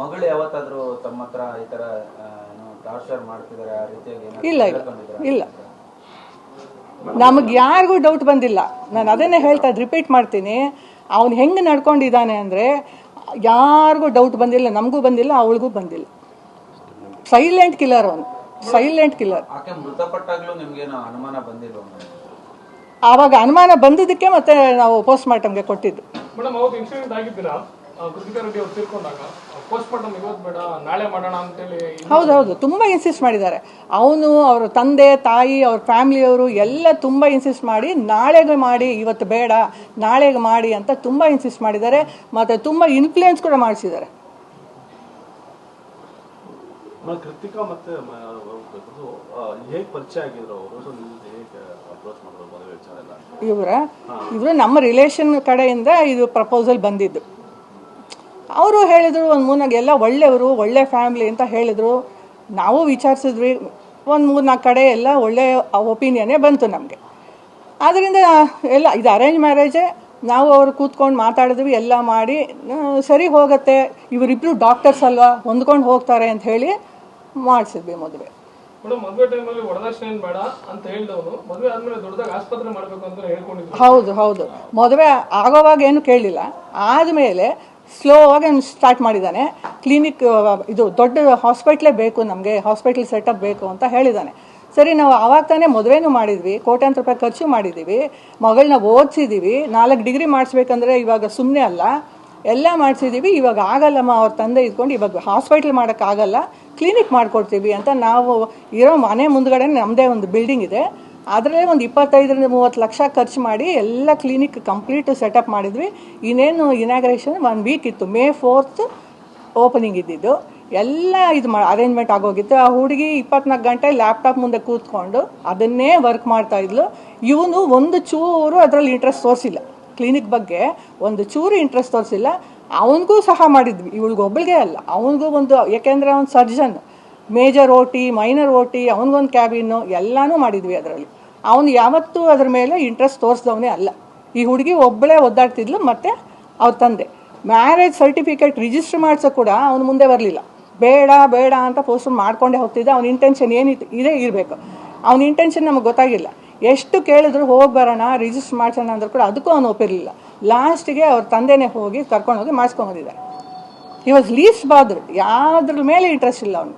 ಮಗಳು ಯಾವತ್ತಾದ್ರೂ ತಮ್ಮ ಹತ್ರ ಈ ತರ ಟಾರ್ಚರ್ ಮಾಡ್ತಿದ್ದಾರೆ ಆ ರೀತಿಯಾಗಿ ಇಲ್ಲ ಇಲ್ಲ? ಇಲ್ಲ. ನಮಗೆ ಯಾರಿಗೂ ಡೌಟ್ ಬಂದಿಲ್ಲ. ನಾನು ಅದನ್ನೇ ಹೇಳ್ತಾ ರಿಪೀಟ್ ಮಾಡ್ತೀನಿ. ಅವನು ಹೆಂಗೆ ನಡ್ಕೊಂಡಿದ್ದಾನೆ ಅಂದರೆ ಯಾರಿಗೂ ಡೌಟ್ ಬಂದಿಲ್ಲ ನಮಗೂ ಬಂದಿಲ್ಲ ಅವಳಿಗೂ ಬಂದಿಲ್ಲ. ಸೈಲೆಂಟ್ ಕಿಲ್ಲರ್ ಅವನು. ಸೈಲೆಂಟ್ ಕಿಲ್ಲರ್ ಆಕೆ ಮೃತಪಟ್ಟಾಗ್ಲೂ ನಿಮ್ಗೇನು ಅನುಮಾನ ಬಂದಿಲ್ವ ಆವಾಗ ಅನುಮಾನ ಬಂದಿದ್ದಕ್ಕೆ ಮತ್ತೆ ನಾವು ಪೋಸ್ಟ್ ಮಾರ್ಟಮ್ಗೆ ಕೊಟ್ಟಿದ್ದು. ಅಂತೇಳಿ ಹೌದೌದು ತುಂಬ ಇನ್ಸಿಸ್ಟ್ ಮಾಡಿದ್ದಾರೆ. ಅವನು ಅವರ ತಂದೆ ತಾಯಿ ಅವ್ರ ಫ್ಯಾಮಿಲಿಯವರು ಎಲ್ಲ ತುಂಬ ಇನ್ಸಿಸ್ಟ್ ಮಾಡಿ ನಾಳೆಗೆ ಮಾಡಿ ಇವತ್ತು ಬೇಡ ನಾಳೆಗೆ ಮಾಡಿ ಅಂತ ತುಂಬ ಇನ್ಸಿಸ್ಟ್ ಮಾಡಿದ್ದಾರೆ. ಮತ್ತು ತುಂಬ ಇನ್ಫ್ಲೂಯೆನ್ಸ್ ಕೂಡ ಮಾಡಿಸಿದ್ದಾರೆ. ಕೃತಿಕಾ ಮತ್ತೆ ಹೇಗ್ ಪರಿಚಯ ಆಗಿದ್ರು ಅವರು? ಇವರ ಇವರು ನಮ್ಮ ರಿಲೇಶನ್ ಕಡೆಯಿಂದ ಇದು ಪ್ರಪೋಸಲ್ ಬಂದಿದ್ದು. ಅವರು ಹೇಳಿದರು ಒಂದು ಮೂರ್ನಾಲ್ಕು ಎಲ್ಲ ಒಳ್ಳೆಯವರು ಒಳ್ಳೆ ಫ್ಯಾಮ್ಲಿ ಅಂತ ಹೇಳಿದರು. ನಾವು ವಿಚಾರಿಸಿದ್ವಿ ಒಂದು ಮೂರ್ನಾಲ್ಕು ಕಡೆ ಎಲ್ಲ ಒಳ್ಳೆಯ ಒಪಿನಿಯನ್ನೇ ಬಂತು ನಮಗೆ. ಆದ್ದರಿಂದ ಎಲ್ಲ ಇದು ಅರೇಂಜ್ ಮ್ಯಾರೇಜೇ ನಾವು ಅವರು ಕೂತ್ಕೊಂಡು ಮಾತಾಡಿದ್ವಿ ಎಲ್ಲ ಮಾಡಿ ಸರಿ ಹೋಗುತ್ತೆ ಇವರಿಬ್ಬರು ಡಾಕ್ಟರ್ಸ್ ಅಲ್ವಾ ಹೊಂದ್ಕೊಂಡು ಹೋಗ್ತಾರೆ ಅಂತ ಹೇಳಿ ಮಾಡಿಸಿದ್ವಿ ಮದುವೆ. ಹೌದು ಹೌದು. ಮದುವೆ ಆಗೋವಾಗ ಏನು ಕೇಳಲಿಲ್ಲ ಆದಮೇಲೆ ಸ್ಲೋ ಆಗಿ ಅವ್ನು ಸ್ಟಾರ್ಟ್ ಮಾಡಿದ್ದಾನೆ. ಕ್ಲಿನಿಕ್ ಇದು ದೊಡ್ಡ ಹಾಸ್ಪಿಟ್ಲೇ ಬೇಕು ನಮಗೆ, ಹಾಸ್ಪಿಟ್ಲ್ ಸೆಟಪ್ ಬೇಕು ಅಂತ ಹೇಳಿದ್ದಾನೆ. ಸರಿ, ನಾವು ಆವಾಗ ತಾನೇ ಮದುವೆನೂ ಮಾಡಿದ್ವಿ, ಕೋಟ್ಯಾಂತರ ರೂಪಾಯಿ ಖರ್ಚು ಮಾಡಿದ್ದೀವಿ, ಮಗಳನ್ನ ಓದಿಸಿದ್ದೀವಿ, ನಾಲ್ಕು ಡಿಗ್ರಿ ಮಾಡಿಸ್ಬೇಕಂದ್ರೆ ಇವಾಗ ಸುಮ್ಮನೆ ಅಲ್ಲ, ಎಲ್ಲ ಮಾಡಿಸಿದ್ದೀವಿ, ಇವಾಗ ಆಗಲ್ಲಮ್ಮ ಅವ್ರ ತಂದೆ ಇದ್ಕೊಂಡು ಇವಾಗ ಹಾಸ್ಪಿಟ್ಲ್ ಮಾಡೋಕ್ಕಾಗಲ್ಲ, ಕ್ಲಿನಿಕ್ ಮಾಡಿಕೊಡ್ತೀವಿ ಅಂತ ನಾವು ಇರೋ ಮನೆ ಮುಂದ್ಗಡೆ ನಮ್ಮದೇ ಒಂದು ಬಿಲ್ಡಿಂಗ್ ಇದೆ. ಅದರಲ್ಲೇ ಒಂದು ಇಪ್ಪತ್ತೈದರಿಂದ ಮೂವತ್ತು ಲಕ್ಷ ಖರ್ಚು ಮಾಡಿ ಎಲ್ಲ ಕ್ಲಿನಿಕ್ ಕಂಪ್ಲೀಟ್ ಸೆಟಪ್ ಮಾಡಿದ್ವಿ. ಇನ್ನೇನು ಇನಾಗ್ರೇಷನ್ ಒನ್ ವೀಕ್ ಇತ್ತು. ಮೇ ಫೋರ್ತ್ ಓಪನಿಂಗ್ ಇದ್ದಿದ್ದು. ಎಲ್ಲ ಇದು ಮಾ ಅರೇಂಜ್ಮೆಂಟ್ ಆಗೋಗಿತ್ತು. ಆ ಹುಡುಗಿ ಇಪ್ಪತ್ನಾಲ್ಕು ಗಂಟೆ ಲ್ಯಾಪ್ಟಾಪ್ ಮುಂದೆ ಕೂತ್ಕೊಂಡು ಅದನ್ನೇ ವರ್ಕ್ ಮಾಡ್ತಾ ಇದ್ಲು. ಇವನು ಒಂದು ಚೂರು ಅದರಲ್ಲಿ ಇಂಟ್ರೆಸ್ಟ್ ತೋರಿಸಿಲ್ಲ. ಕ್ಲಿನಿಕ್ ಬಗ್ಗೆ ಒಂದು ಚೂರು ಇಂಟ್ರೆಸ್ಟ್ ತೋರಿಸಿಲ್ಲ. ಅವನಿಗೂ ಸಹ ಮಾಡಿದ್ವಿ. ಇವಳಿಗೊಬ್ಬಳಿಗೆ ಅಲ್ಲ. ಅವನಿಗೂ ಒಂದು, ಯಾಕೆಂದರೆ ಅವನು surgeon major O T minor O T ಅವನಿಗೊಂದು ಕ್ಯಾಬಿನ್ನು ಎಲ್ಲನೂ ಮಾಡಿದ್ವಿ ಅದರಲ್ಲಿ. ಅವನು ಯಾವತ್ತೂ ಅದ್ರ ಮೇಲೆ ಇಂಟ್ರೆಸ್ಟ್ ತೋರಿಸ್ದವನೇ ಅಲ್ಲ. ಈ ಹುಡುಗಿ ಒಬ್ಬಳೇ ಒದ್ದಾಡ್ತಿದ್ಲು ಮತ್ತು ಅವ್ರ ತಂದೆ. ಮ್ಯಾರೇಜ್ ಸರ್ಟಿಫಿಕೇಟ್ ರಿಜಿಸ್ಟರ್ ಮಾಡ್ಸೋ ಕೂಡ ಅವನು ಮುಂದೆ ಬರಲಿಲ್ಲ. ಬೇಡ ಬೇಡ ಅಂತ ಪೋಸ್ಟ್ ಮಾಡ್ಕೊಂಡೇ ಹೋಗ್ತಿದ್ದ. ಅವನ ಇಂಟೆನ್ಷನ್ ಏನಿತ್ತು ಇದೇ ಇರಬೇಕು. ಅವನ ಇಂಟೆನ್ಷನ್ ನಮಗೆ ಗೊತ್ತಾಗಿಲ್ಲ. ಎಷ್ಟು ಕೇಳಿದ್ರು ಹೋಗಿ ಬರೋಣ ರಿಜಿಸ್ಟರ್ ಮಾಡ್ಸೋಣ ಅಂದ್ರೂ ಕೂಡ ಅದಕ್ಕೂ ಅವನು ಒಪ್ಪಿರಲಿಲ್ಲ. ಲಾಸ್ಟಿಗೆ ಅವ್ರ ತಂದೆನೇ ಹೋಗಿ ಕರ್ಕೊಂಡು ಹೋಗಿ ಮಾಡಿಸ್ಕೊಂಬಂದಿದ್ದಾರೆ ಈ ವಾಸ್ ಲೀಸ್ಟ್ ಬಾದ್ರು ಯಾವುದ್ರ ಮೇಲೆ ಇಂಟ್ರೆಸ್ಟ್ ಇಲ್ಲ ಅವನು